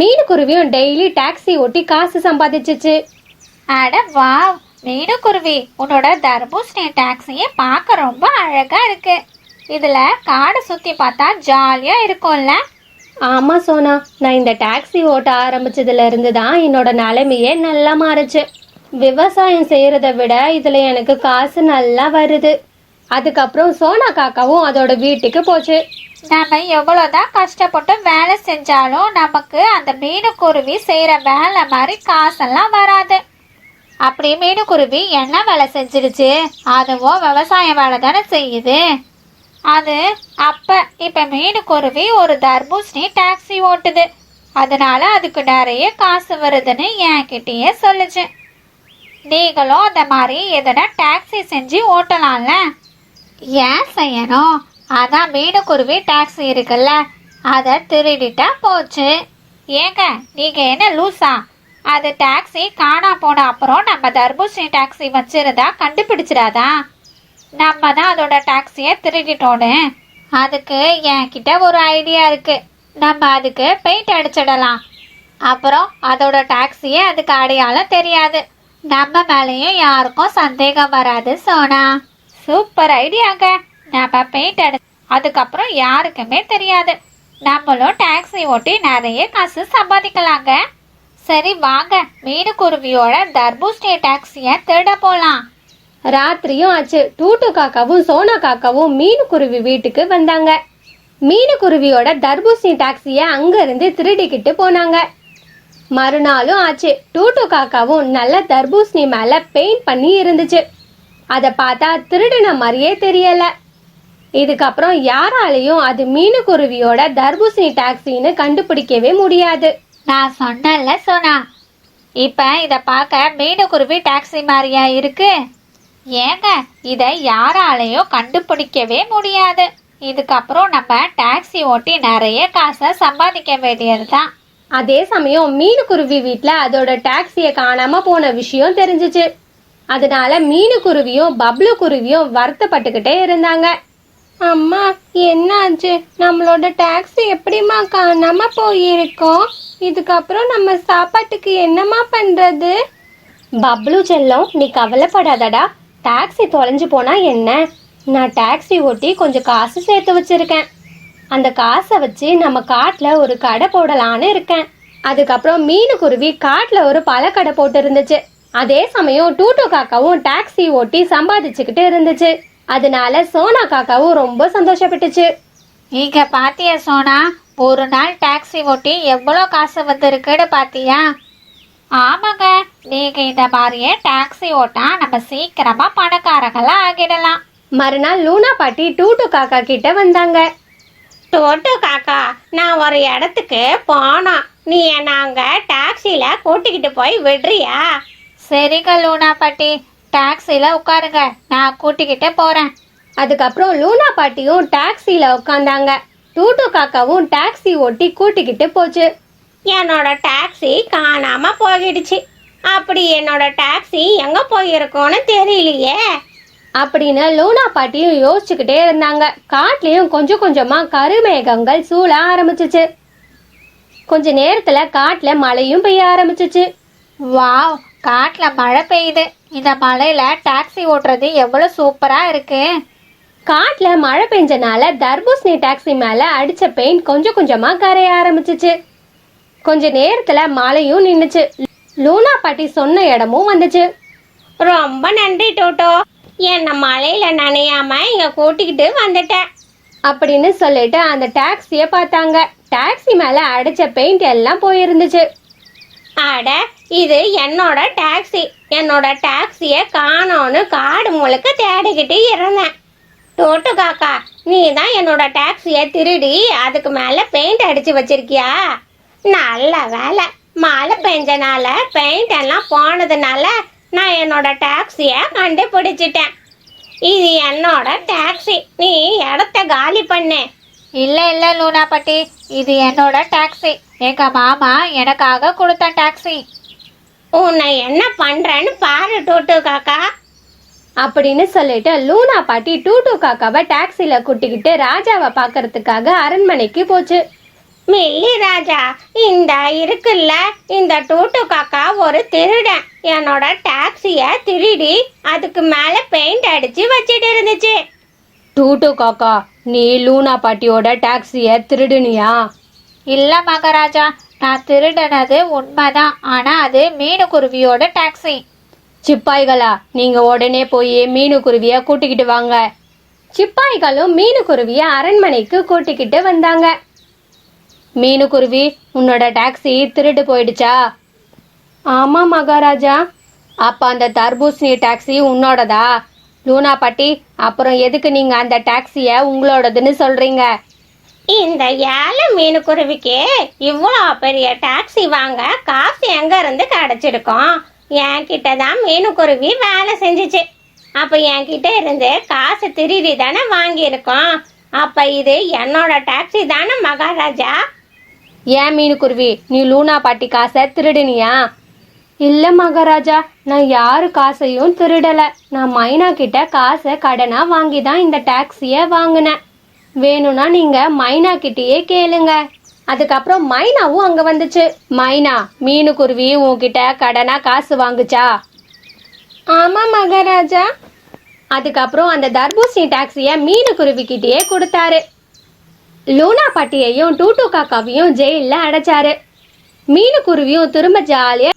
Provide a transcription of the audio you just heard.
மீனுக்குருவியும் daily taxi ஓட்டி காசு சம்பாதிச்சுச்சு. அட வா மீனுக்குருவி. உன்னோட தர்பூசணி டாக்ஸியே பார்க்க ரொம்ப அழகா இருக்கு. இதுல காடை சுத்தி பார்த்தா ஜாலியா இருக்கும்ல. ஆமா சோனா நான் இந்த டாக்ஸி ஓட்ட ஆரம்பிச்சதுல இருந்து தான் என்னோட நிலைமையே நல்லா மாறுச்சு. விவசாயம் செய்யறத விட இதுல எனக்கு காசு நல்லா வருது. அதுக்கப்புறம் சோனா காக்காவும் அதோட வீட்டுக்கு போச்சு. நம்ம எவ்வளோதான் கஷ்டப்பட்டு வேலை செஞ்சாலும் நமக்கு அந்த மீனுக்குருவி செய்கிற வேலை மாதிரி காசெல்லாம் வராது. அப்படி மீனுக்குருவி என்ன வேலை செஞ்சிருச்சு அதுவும் விவசாய வேலை தானே செய்யுது. அது அப்போ இப்போ மீனுக்குருவி ஒரு தர்பூசணி டாக்ஸி ஓட்டுது. அதனால அதுக்கு நிறைய காசு வருதுன்னு என்கிட்டயே சொல்லுச்சு. நீங்களும் அந்த மாதிரி எதனா டாக்ஸி செஞ்சு ஓட்டலாம்ல? ஏன் செய்யணும்? அதான் மீனுக்குருவி டாக்ஸி இருக்குல்ல அதை திருடிட்டா போச்சு. ஏங்க நீங்கள் என்ன லூஸா அது டாக்ஸி காணா போன அப்புறம் நம்ம தர்பூசணி டாக்ஸி வச்சிருந்தா கண்டுபிடிச்சிடாதா? நம்ம தான் அதோட டாக்ஸியை திருடிட்டோன்னு. அதுக்கு என்கிட்ட ஒரு ஐடியா இருக்கு. நம்ம அதுக்கு பெயிண்ட் அடிச்சிடலாம். அப்புறம் அதோட டாக்ஸியே அதுக்கு அடையாளம் தெரியாது. நம்ம மேலேயும் யாருக்கும் சந்தேகம் வராது சோனா. சூப்பர் ஐடியாங்க. நம்ம பெயிண்ட் அடி அதுக்கப்புறம் யாருக்குமே தெரியாது. நம்மளும் டாக்ஸி ஓட்டி நிறைய காசு சம்பாதிக்கலாங்க. சரி வாங்க. மீனுக்குருவியோட தர்பூஸ்டே டாக்ஸியை திருட போகலாம் ராத்திரியும் ஆச்சு. டூட்டு காக்காவும் சோனா காக்காவும் மீனுக்குருவி வீட்டுக்கு வந்தாங்க. மீனுக்குருவியோட தர்பூசணி டாக்ஸியை அங்கேருந்து திருடிக்கிட்டு போனாங்க. மறுநாளும் ஆச்சு. டூட்டு காக்காவும் நல்ல தர்பூசணி மேலே பெயிண்ட் பண்ணி இருந்துச்சு. அதை பார்த்தா திருடின மாதிரியே தெரியல. இதுக்கப்புறம் யாராலையும் அது மீனுக்குருவியோட தர்பூசணி டாக்ஸின்னு கண்டுபிடிக்கவே முடியாது. நான் சொன்னேன்ல சோனா. இப்ப இத பார்க்க மீனுக்குருவி டாக்ஸி மாதிரியா இருக்கு? ஏங்க இதை யாராலையும் கண்டுபிடிக்கவே முடியாது. இதுக்கப்புறம் நம்ம டாக்ஸி ஓட்டி நிறைய காசை சம்பாதிக்க வேண்டியதுதான். அதே சமயம் மீனுக்குருவி வீட்ல அதோட டாக்ஸியை காணாம போன விஷயம் தெரிஞ்சுச்சு. அதனால மீனுக்குருவியும் பப்ளு குருவியும் வருத்தப்பட்டுக்கிட்டே இருந்தாங்க. அம்மா என்னாச்சு? நம்மளோட டாக்ஸி எப்படிம்மா காணாம போயிருக்கோம்? இதுக்கப்புறம் நம்ம சாப்பாட்டுக்கு என்னம்மா பண்றது? பப்ளு செல்லம் நீ கவலைப்படாதடா. டாக்ஸி தொலைஞ்சு போனா என்ன? நான் டாக்ஸி ஓட்டி கொஞ்சம் காசு சேர்த்து வச்சிருக்கேன். அந்த காசை வச்சு நம்ம காட்டில் ஒரு கடை போடலான்னு இருக்கேன். அதுக்கப்புறம் மீனுக்குருவி காட்டில் ஒரு பழக்கடை போட்டு இருந்துச்சு. அதே சமயம் டூட்டு காக்காவும் டாக்ஸி ஓட்டி சம்பாதிச்சுக்கிட்டு இருந்துச்சு. அதனால சோனா காக்காவும் ரொம்ப சந்தோஷப்பட்டுச்சு. இங்க பாத்தியா சோனா? ஒரு நாள் டாக்ஸி ஓட்டி எவ்வளோ காசு வந்திருக்குன்னு பாத்தியா? ஆமாங்க நீங்க இந்த மாதிரியே டாக்ஸி ஓட்டா நம்ம சீக்கிரமா பணக்காரங்களா ஆகிடலாம். மறுநாள் லூனா பாட்டி டூட்டு காக்கா கிட்ட வந்தாங்க. டோட்டு காக்கா நான் ஒரு இடத்துக்கு போனோம். நீ என்ன அங்க டாக்ஸில கூட்டிக்கிட்டு போய் விடுறியா? சரிங்க லூனா பாட்டி டாக்ஸில உட்காருங்க. நான் கூட்டிக்கிட்டு போறேன். அதுக்கப்புறம் லூனா பாட்டியும் டாக்ஸில உட்காந்தாங்க. டூட்டு காக்காவும் டாக்ஸி ஓட்டி கூட்டிக்கிட்டு போச்சு. என்னோட டாக்ஸி காணாம போயிடுச்சு. அப்படி என்னோட டாக்ஸி எங்க போயிருக்கோன்னு தெரியலையே. அப்படின்னு லூனா பாட்டியும் யோசிச்சுக்கிட்டே இருந்தாங்க. காட்டுலயும் கொஞ்சம் கொஞ்சமா கருமேகங்கள் சூழ ஆரம்பிச்சுச்சு. கொஞ்ச நேரத்துல காட்டுல மழையும் பெய்ய ஆரம்பிச்சுச்சு. வாவ் காட்டில் மழை பெய்யுது. இந்த மழையில் டாக்ஸி ஓட்டுறது எவ்வளோ சூப்பராக இருக்கு? காட்டில் மழை பெஞ்சனால தர்பூசணி டாக்ஸி மேலே அடித்த பெயிண்ட் கொஞ்சம் கொஞ்சமாக கரைய ஆரம்பிச்சிச்சு. கொஞ்ச நேரத்தில் மழையும் நின்றுச்சு லூனா பாட்டி சொன்ன இடமும் வந்துச்சு. ரொம்ப நன்றி டோட்டோ. என்னை மழையில் நனையாம இங்கே கூட்டிக்கிட்டு வந்துட்டேன் அப்படின்னு சொல்லிட்டு அந்த டாக்ஸியை பார்த்தாங்க. டாக்ஸி மேலே அடித்த பெயிண்ட் எல்லாம் போயிருந்துச்சு. அட இது என்னோட டாக்ஸி என்னோட டாக்ஸியை காணோன்னு காடு முழுக்க தேடிக்கிட்டு இருந்தேன். டோட்டு காக்கா நீ தான் என்னோட டாக்ஸியை திருடி அதுக்கு மேலே பெயிண்ட் அடிச்சு வச்சிருக்கியா? நல்ல வேலை. மழை பெஞ்சனால பெயிண்ட் எல்லாம் போனதுனால நான் என்னோட டாக்ஸியை கண்டுபிடிச்சிட்டேன். இது என்னோட டாக்ஸி நீ இடத்த காலி பண்ணு. இல்லை இல்லை லூனா பட்டி இது என்னோட டாக்ஸி எங்கள் மாமா எனக்காக கொடுத்த டாக்ஸி உன்னை என்ன பண்றேன்னு பாரு டூட்டு காக்கா. அப்படின்னு சொல்லிட்டு லூனா பாட்டி டூட்டு காக்காவை டாக்ஸில கூட்டிக்கிட்டு ராஜாவை பார்க்கறதுக்காக அரண்மனைக்கு போச்சு. மில்லி ராஜா இந்த இருக்குல்ல இந்த டூட்டு காக்கா ஒரு திருடன். என்னோட டாக்ஸிய திருடி அதுக்கு மேல பெயிண்ட் அடிச்சு வச்சிட்டு இருந்துச்சு. டூட்டு காக்கா நீ லூனா பாட்டியோட டாக்ஸிய திருடுனியா? இல்ல மகாராஜா நான் திருடினது உண்மைதான். ஆனா அது மீனுக்குருவியோட டாக்ஸி சிப்பாய்களா? நீங்க உடனே போய் மீனுக்குருவிய கூட்டிக்கிட்டு வாங்க. சிப்பாய்களும் மீனுக்குருவிய அரண்மனைக்கு கூட்டிக்கிட்டு வந்தாங்க. மீனுக்குருவி உன்னோட டாக்ஸி திருடு போயிடுச்சா? ஆமா மகாராஜா. அப்ப அந்த தர்பூசணி டாக்ஸி உன்னோடதா? லூனா பாட்டி அப்புறம் எதுக்கு நீங்க அந்த டாக்ஸிய உங்களோடதுன்னு சொல்றீங்க? இந்த ஏழை மீனுக்குருவிக்கு இவ்வளோ பெரிய டாக்ஸி வாங்க காசு எங்கேருந்து இருந்து என்கிட்ட தான் மீனுக்குருவி வேலை செஞ்சுச்சு. அப்போ என்கிட்ட இருந்து காசு திருடி தானே வாங்கியிருக்கோம். அப்போ இது என்னோட டாக்ஸி தானே மகாராஜா? ஏன் மீனுக்குருவி நீ லூனா பாட்டி காசை திருடுனியா? இல்லை மகாராஜா நான் யாரு காசையும் திருடலை. நான் மைனா கிட்ட காசை கடனாக வாங்கி தான் இந்த டாக்ஸியை வாங்கினேன். வேணும்னா நீங்க மைனா கிட்டயே கேளுங்க. அதுக்கப்புறம் மைனாவும் அங்க வந்துச்சு. மைனா மீனுக்குருவி உன்கிட்ட கடனா காசு வாங்குச்சா? ஆமா மகாராஜா. அதுக்கப்புறம் அந்த தர்பூசணி டாக்ஸிய மீனுக்குருவி கிட்டயே கொடுத்தாரு. லூனா பாட்டியையும் டூட்டு காக்காவையும் ஜெயில்ல அடைச்சாரு. மீனுக்குருவியும் திரும்ப ஜாலியா